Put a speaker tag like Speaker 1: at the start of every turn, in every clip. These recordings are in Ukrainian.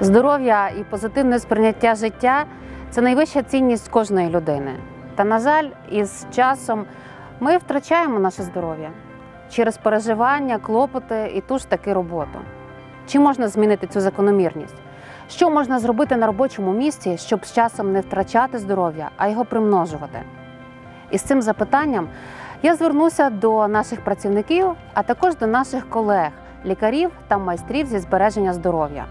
Speaker 1: Здоров'я і позитивне сприйняття життя це найвища цінність кожної людини. Та, на жаль, із часом ми втрачаємо наше здоров'я через переживання, клопоти і ту ж таки роботу. Чи можна змінити цю закономірність? Що можна зробити на робочому місці, щоб з часом не втрачати здоров'я, а його примножувати? І з цим запитанням я звернуся до наших працівників, а також до наших колег, лікарів та майстрів зі збереження здоров'я.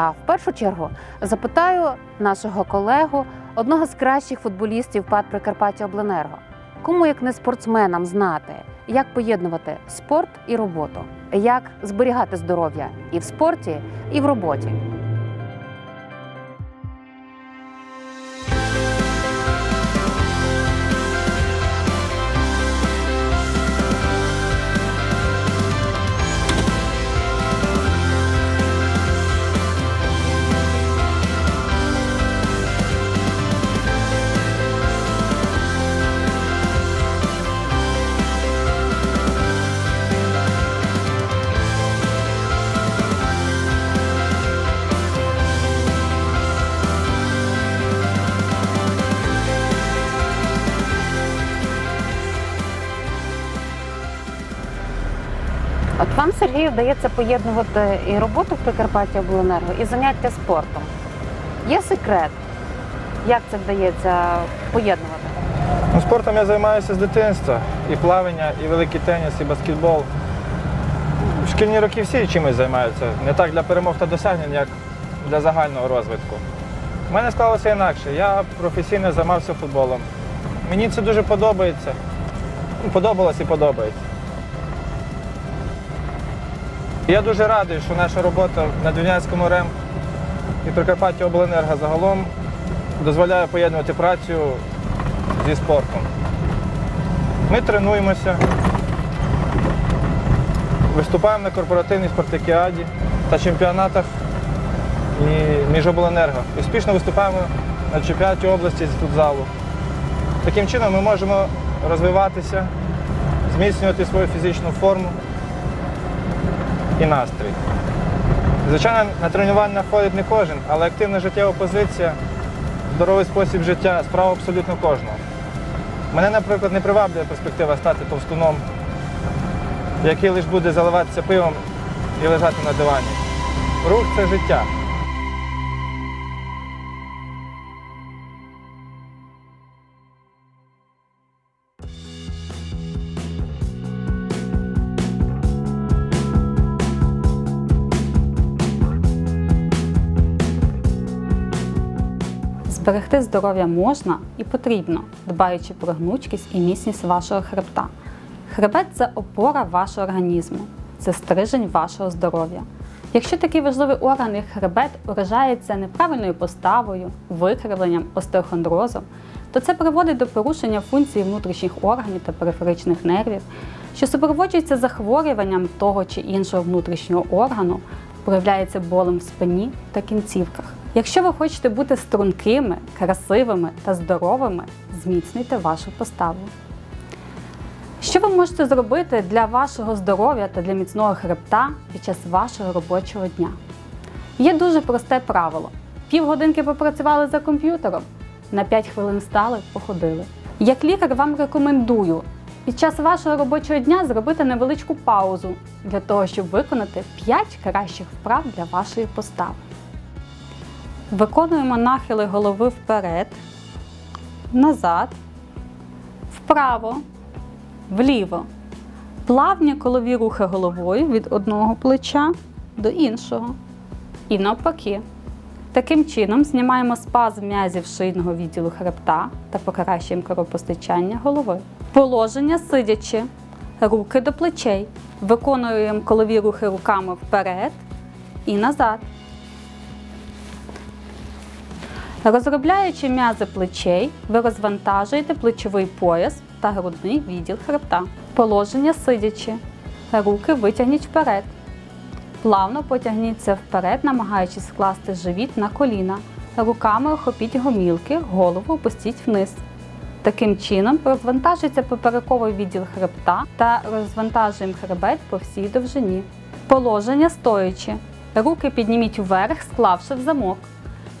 Speaker 1: А в першу чергу запитаю нашого колегу, одного з кращих футболістів ПАД Прикарпаття Обленерго. Кому як не спортсменам знати, як поєднувати спорт і роботу, як зберігати здоров'я і в спорті, і в роботі. Сергію, вдається поєднувати і роботу в Прикарпаття Обленерго, і заняття спортом. Є секрет, як це вдається поєднувати?
Speaker 2: Ну, спортом я займаюся з дитинства. І плавання, і великий теніс, і баскетбол. В шкільні роки всі чимось займаються. Не так для перемог та досягнень, як для загального розвитку. У мене склалося інакше. Я професійно займався футболом. Мені це дуже подобається. Ну, Подобалось і подобається. Я дуже радий, що наша робота на Двінянському РЕМ і Прикарпаття Обленерго загалом дозволяє поєднувати працю зі спортом. Ми тренуємося, виступаємо на корпоративній спартакіаді та чемпіонатах і міжобленерго. І Успішно виступаємо на чемпіонаті області з футзалу. Таким чином ми можемо розвиватися, зміцнювати свою фізичну форму і настрій. Звичайно, на тренування ходить не кожен, але активна життєва позиція, здоровий спосіб життя справа абсолютно кожного. Мене, наприклад, не приваблює перспектива стати товстуном, який лише буде заливатися пивом і лежати на дивані. Рух це життя.
Speaker 3: Зберегти здоров'я можна і потрібно, дбаючи про гнучкість і міцність вашого хребта. Хребет це опора вашого організму, це стрижень вашого здоров'я. Якщо такий важливий орган, як хребет, уражається неправильною поставою, викривленням, остеохондрозом, то це приводить до порушення функцій внутрішніх органів та периферичних нервів, що супроводжується захворюванням того чи іншого внутрішнього органу, проявляється болем в спині та кінцівках. Якщо ви хочете бути стрункими, красивими та здоровими, зміцнюйте вашу поставу. Що ви можете зробити для вашого здоров'я та для міцного хребта під час вашого робочого дня? Є дуже просте правило: півгодинки попрацювали за комп'ютером, на 5 хвилин встали, походили. Як лікар вам рекомендую під час вашого робочого дня зробити невеличку паузу для того, щоб виконати 5 кращих вправ для вашої постави. Виконуємо нахили голови вперед, назад, вправо, вліво. Плавні колові рухи головою від одного плеча до іншого. І навпаки. Таким чином знімаємо спазм м'язів шийного відділу хребта та покращуємо кровопостачання голови. Положення сидячи, руки до плечей. Виконуємо колові рухи руками вперед і назад. Розробляючи м'язи плечей, ви розвантажуєте плечовий пояс та грудний відділ хребта. Положення сидячи. Руки витягніть вперед. Плавно потягніться вперед, намагаючись скласти живіт на коліна. Руками охопіть гомілки, голову опустіть вниз. Таким чином розвантажується поперековий відділ хребта та розвантажуємо хребет по всій довжині. Положення стоячи. Руки підніміть вверх, склавши в замок.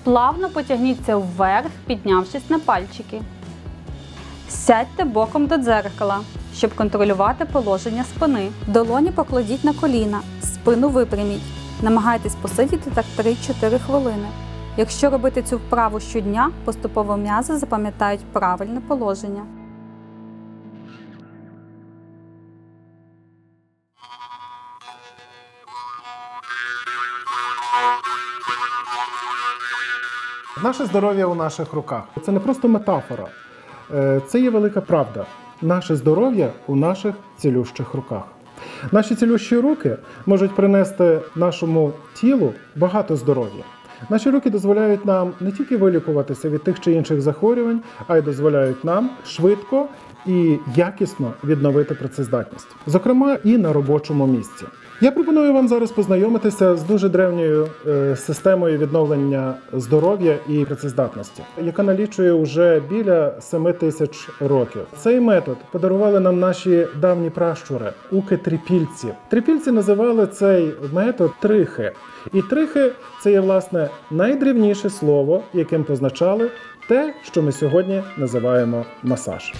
Speaker 3: Плавно потягніться вверх, піднявшись на пальчики. Сядьте боком до дзеркала, щоб контролювати положення спини. Долоні покладіть на коліна, спину випряміть. Намагайтесь посидіти так 3-4 хвилини. Якщо робити цю вправу щодня, поступово м'язи запам'ятають правильне положення.
Speaker 4: Наше здоров'я у наших руках. Це не просто метафора, Е, це є велика правда. Наше здоров'я у наших цілющих руках. Наші цілющі руки можуть принести нашому тілу багато здоров'я. Наші руки дозволяють нам не тільки вилікуватися від тих чи інших захворювань, а й дозволяють нам швидко і якісно відновити працездатність, зокрема і на робочому місці. Я пропоную вам зараз познайомитися з дуже древньою е, системою відновлення здоров'я і працездатності, яка налічує вже біля 7 тисяч років. Цей метод подарували нам наші давні пращури, уки трипільці. Трипільці називали цей метод трихи. І трихи це є власне найдревніше слово, яким позначали те, що ми сьогодні називаємо масаж.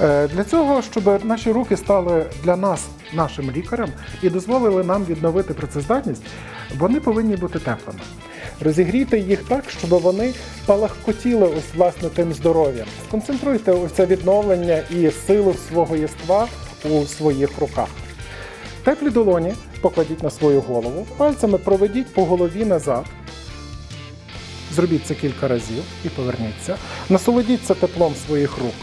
Speaker 4: Е, Для цього, щоб наші руки стали для нас нашим лікарем і дозволили нам відновити працездатність, вони повинні бути теплими. Розігрійте їх так, щоб вони палахкотіли ось власне тим здоров'ям. Сконцентруйте ось це відновлення і силу свого єства у своїх руках. Теплі долоні покладіть на свою голову, пальцями проведіть по голові назад. Зробіть це кілька разів і поверніться. Насолодіться теплом своїх рук.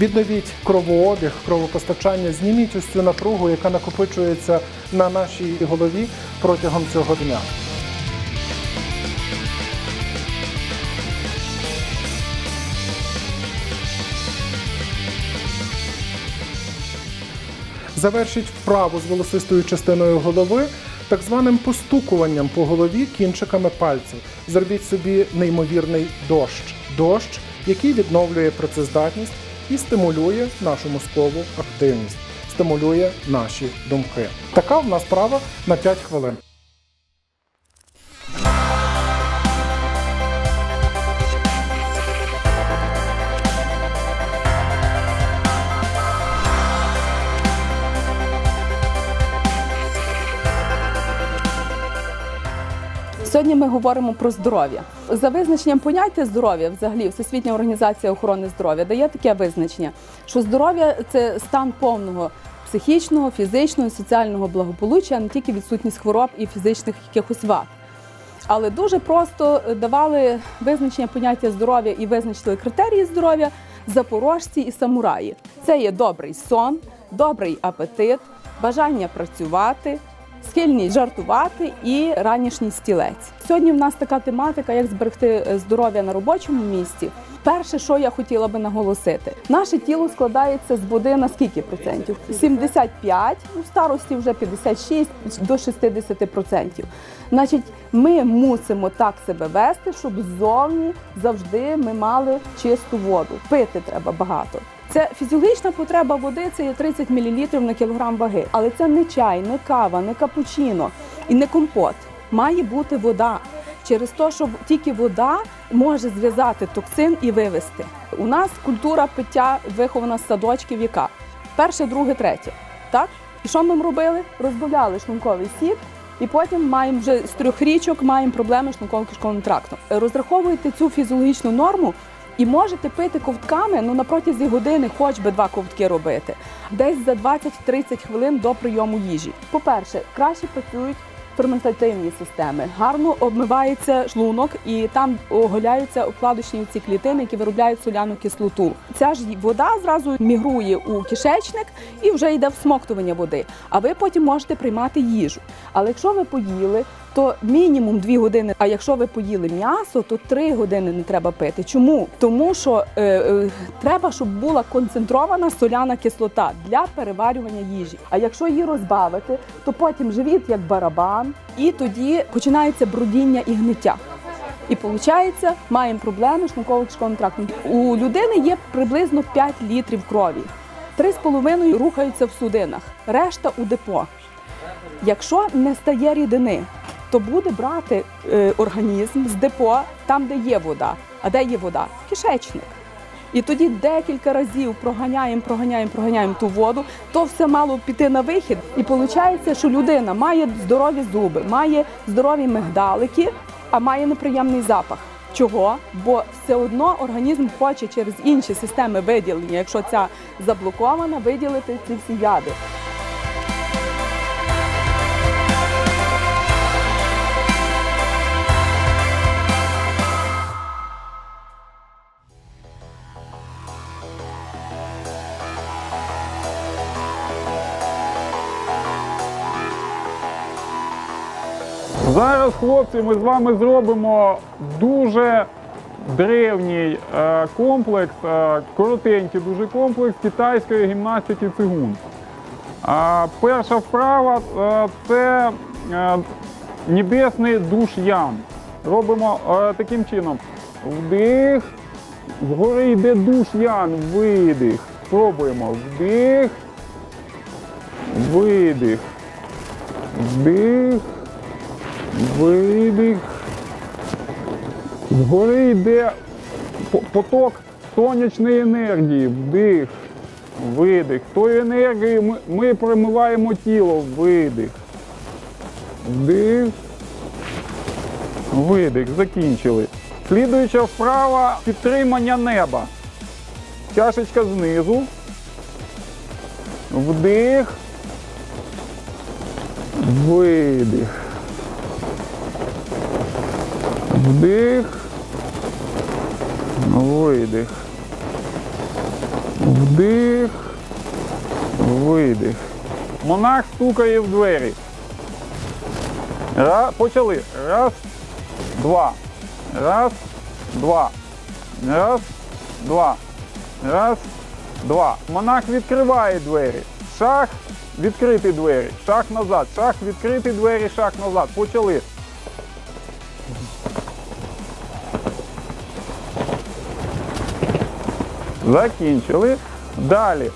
Speaker 4: Відновіть кровообіг, кровопостачання, зніміть ось цю напругу, яка накопичується на нашій голові протягом цього дня. Завершіть вправу з волосистою частиною голови так званим постукуванням по голові кінчиками пальців. Зробіть собі неймовірний дощ. Дощ, який відновлює працездатність і стимулює нашу мозкову активність, стимулює наші думки. Така в нас справа на 5 хвилин.
Speaker 5: Сьогодні ми говоримо про здоров'я. За визначенням поняття здоров'я, взагалі, Всесвітня організація охорони здоров'я дає таке визначення, що здоров'я це стан повного психічного, фізичного, соціального благополуччя, не тільки відсутність хвороб і фізичних якихось вад. Але дуже просто давали визначення поняття здоров'я і визначили критерії здоров'я запорожці і самураї. Це є добрий сон, добрий апетит, бажання працювати, схильність жартувати і ранішній стілець. Сьогодні в нас така тематика, як зберегти е, здоров'я на робочому місці. Перше, що я хотіла би наголосити, наше тіло складається з води на скільки процентів? 75, у старості вже 56 до 60 процентів. Значить, ми мусимо так себе вести, щоб ззовні завжди ми мали чисту воду. Пити треба багато. Це фізіологічна потреба води, це є 30 мл на кілограм ваги. Але це не чай, не кава, не капучино і не компот. Має бути вода. Через те, що тільки вода може зв'язати токсин і вивести. У нас культура пиття вихована з садочків яка? Перше, друге, третє. Так? І що ми робили? Розбавляли шлунковий сік, і потім маємо вже з трьох річок маємо проблеми з шлунково-кишковим трактом. Розраховуйте цю фізіологічну норму і можете пити ковтками ну на протязі години, хоч би два ковтки робити, десь за 20-30 хвилин до прийому їжі. По-перше, краще працюють ферментативні системи, гарно обмивається шлунок і там оголяються обкладочні ці клітини, які виробляють соляну кислоту. Ця ж вода зразу мігрує у кишечник і вже йде всмоктування води. А ви потім можете приймати їжу. Але якщо ви поїли, то мінімум 2 години. А якщо ви поїли м'ясо, то 3 години не треба пити. Чому? Тому що е, е, треба, щоб була концентрована соляна кислота для переварювання їжі. А якщо її розбавити, то потім живіт як барабан, і тоді починається брудіння і гниття. І виходить, маємо проблеми з шлунково-кишковим трактом. У людини є приблизно 5 літрів крові. 3,5 рухаються в судинах, решта у депо. Якщо не стає рідини, то буде брати е, організм з депо там, де є вода. А де є вода? Кишечник. І тоді декілька разів проганяємо, проганяємо, проганяємо ту воду, то все мало піти на вихід. І виходить, що людина має здорові зуби, має здорові мигдалики, а має неприємний запах. Чого? Бо все одно організм хоче через інші системи виділення, якщо ця заблокована, виділити ці всі яди.
Speaker 6: Зараз, хлопці, ми з вами зробимо дуже древній е, комплекс, е, коротенький дуже комплекс китайської гімнастики цигун. Перша вправа е, це е, небесний душ ям. Робимо е, таким чином. Вдих, згори йде душ ян, видих. Пробуємо. Вдих, видих. Вдих. Видих. Згори йде поток сонячної енергії. Вдих. Видих. Тою енергією ми, ми промиваємо тіло. Видих. Вдих. Видих. Закінчили. Слідуюча вправа підтримання неба. Чашечка знизу. Вдих. Видих. Вдих. Видих. Вдих. Видих. Монах стукає в двері. Ра... Почали. Раз, два. Раз, два. Раз, два. Раз, два. Монах відкриває двері. Шах, відкрити двері. Шах назад. Шах, відкрити двері, шах назад. Почали. Закінчили. Далі.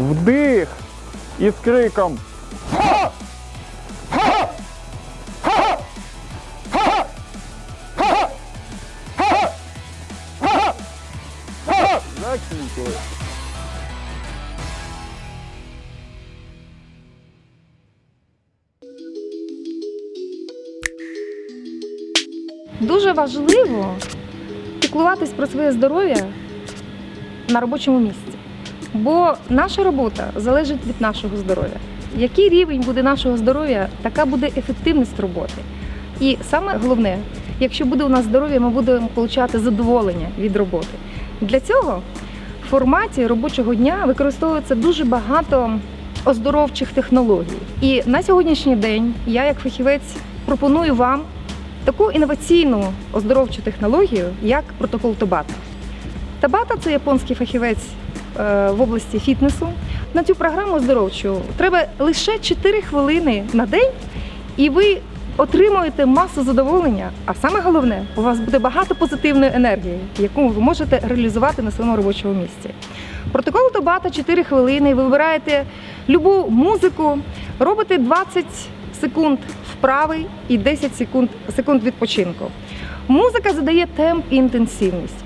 Speaker 6: Вдих. із з криком. Закінчили.
Speaker 7: Дуже важливо піклуватись про своє здоров'я на робочому місці. Бо наша робота залежить від нашого здоров'я. Який рівень буде нашого здоров'я, така буде ефективність роботи. І саме головне, якщо буде у нас здоров'я, ми будемо отримати задоволення від роботи. Для цього в форматі робочого дня використовується дуже багато оздоровчих технологій. І на сьогоднішній день я, як фахівець, пропоную вам таку інноваційну оздоровчу технологію, як протокол Тобата. Табата це японський фахівець е, в області фітнесу. На цю програму оздоровчу треба лише 4 хвилини на день, і ви отримуєте масу задоволення. А саме головне, у вас буде багато позитивної енергії, яку ви можете реалізувати на своєму робочому місці. Протокол Тобата 4 хвилини. Ви вибираєте любу музику, робите 20 секунд вправи і 10 секунд, секунд відпочинку. Музика задає темп і інтенсивність.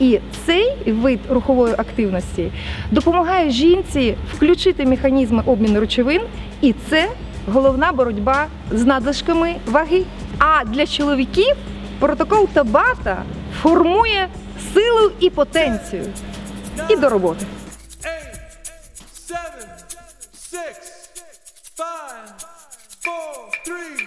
Speaker 7: І цей вид рухової активності допомагає жінці включити механізми обміну речовин, і це головна боротьба з надлишками ваги. А для чоловіків протокол Табата формує силу і потенцію. І до роботи.
Speaker 8: eight, seven, six, five, four, three,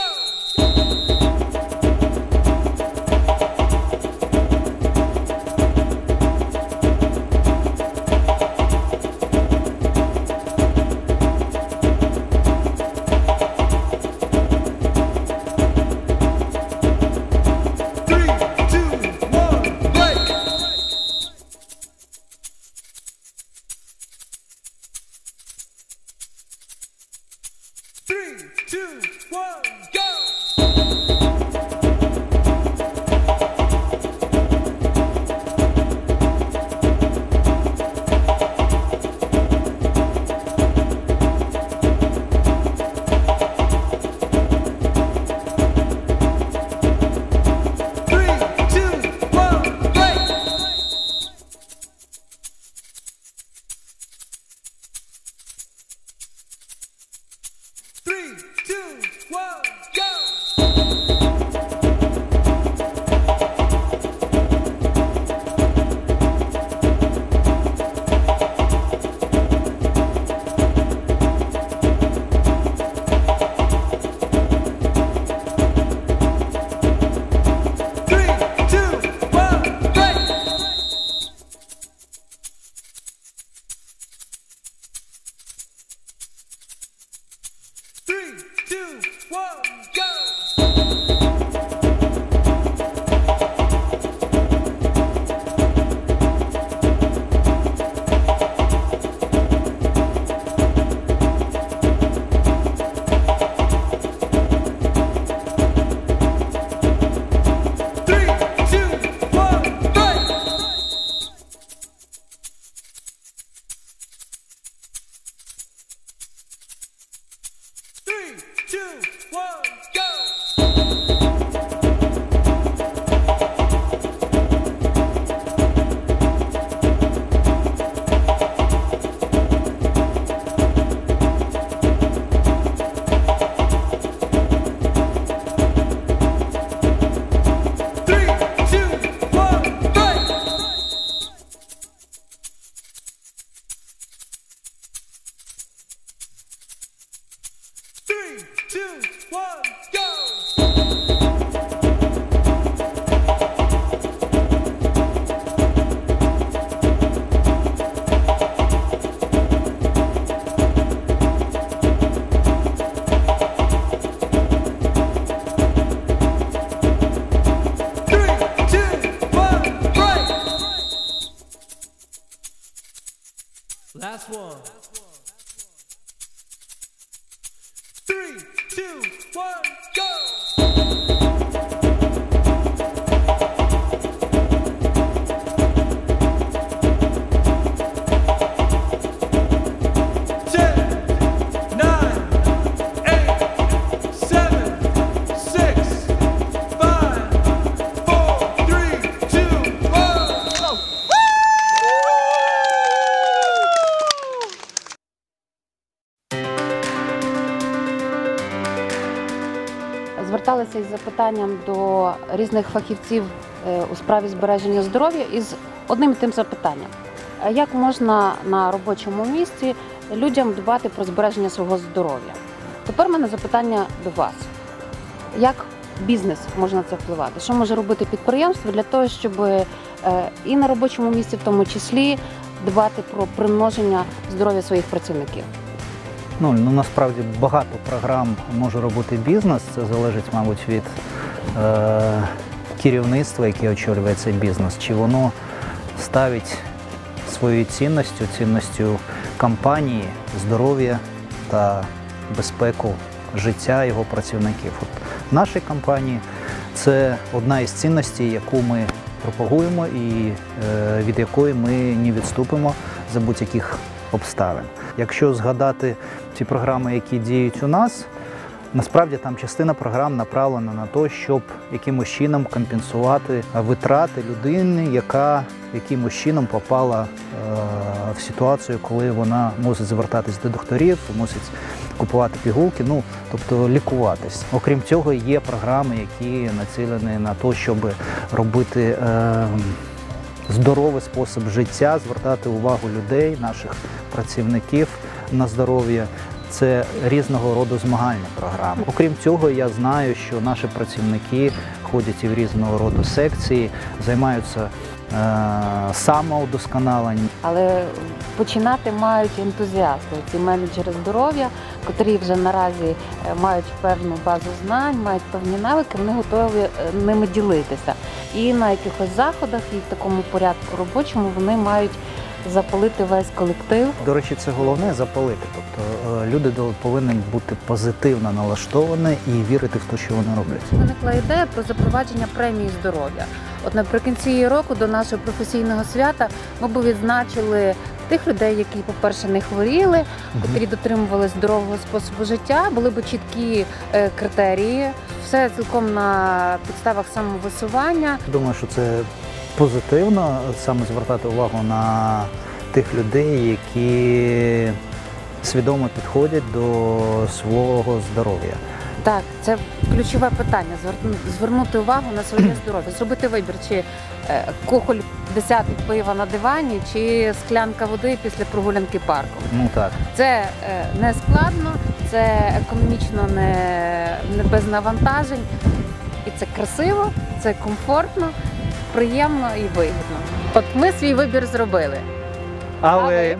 Speaker 8: Last one.
Speaker 1: Зверталися із запитанням до різних фахівців е, у справі збереження здоров'я із одним і тим запитанням: як можна на робочому місці людям дбати про збереження свого здоров'я? Тепер в мене запитання до вас: як бізнес може на це впливати? Що може робити підприємство для того, щоб е, і на робочому місці, в тому числі, дбати про примноження здоров'я своїх працівників?
Speaker 9: Ну, ну насправді багато програм може робити бізнес. Це залежить, мабуть, від е, керівництва, яке очолює цей бізнес. Чи воно ставить своєю цінністю, цінністю компанії, здоров'я та безпеку життя його працівників. От нашій компанії це одна із цінностей, яку ми пропагуємо і е, від якої ми не відступимо за будь-яких обставин. Якщо згадати ті програми, які діють у нас, насправді там частина програм направлена на те, щоб якимось чином компенсувати витрати людини, яка якимось чином попала е, в ситуацію, коли вона мусить звертатись до докторів, мусить купувати пігулки, ну тобто лікуватись. Окрім цього, є програми, які націлені на те, щоб робити. Е, здоровий спосіб життя, звертати увагу людей, наших працівників на здоров'я. це різного роду змагальні програми. Окрім цього, я знаю, що наші працівники ходять і в різного роду секції, займаються е.
Speaker 1: Але починати мають ентузіасти, ці менеджери здоров'я, котрі вже наразі е, мають певну базу знань, мають певні навики, вони готові е, ними ділитися. І на якихось заходах, і в такому порядку робочому вони мають запалити весь колектив.
Speaker 9: До речі, це головне запалити. Тобто е, люди до- повинні бути позитивно налаштовані і вірити в те, що вони роблять.
Speaker 1: Виникла ідея про запровадження премії здоров'я. От наприкінці року до нашого професійного свята ми б відзначили тих людей, які, по-перше, не хворіли, котрі дотримувалися здорового способу життя, були б чіткі е, критерії, все цілком на підставах самовисування.
Speaker 9: Думаю, що це позитивно саме звертати увагу на тих людей, які свідомо підходять до свого здоров'я.
Speaker 1: Так, це ключове питання звернути увагу на своє здоров'я, зробити вибір, чи е, кухоль десяток пива на дивані, чи склянка води після прогулянки парком.
Speaker 9: Ну так.
Speaker 1: Це е, не складно, це економічно не, не без навантажень, і це красиво, це комфортно, приємно і вигідно. От ми свій вибір зробили.
Speaker 9: А
Speaker 1: ви?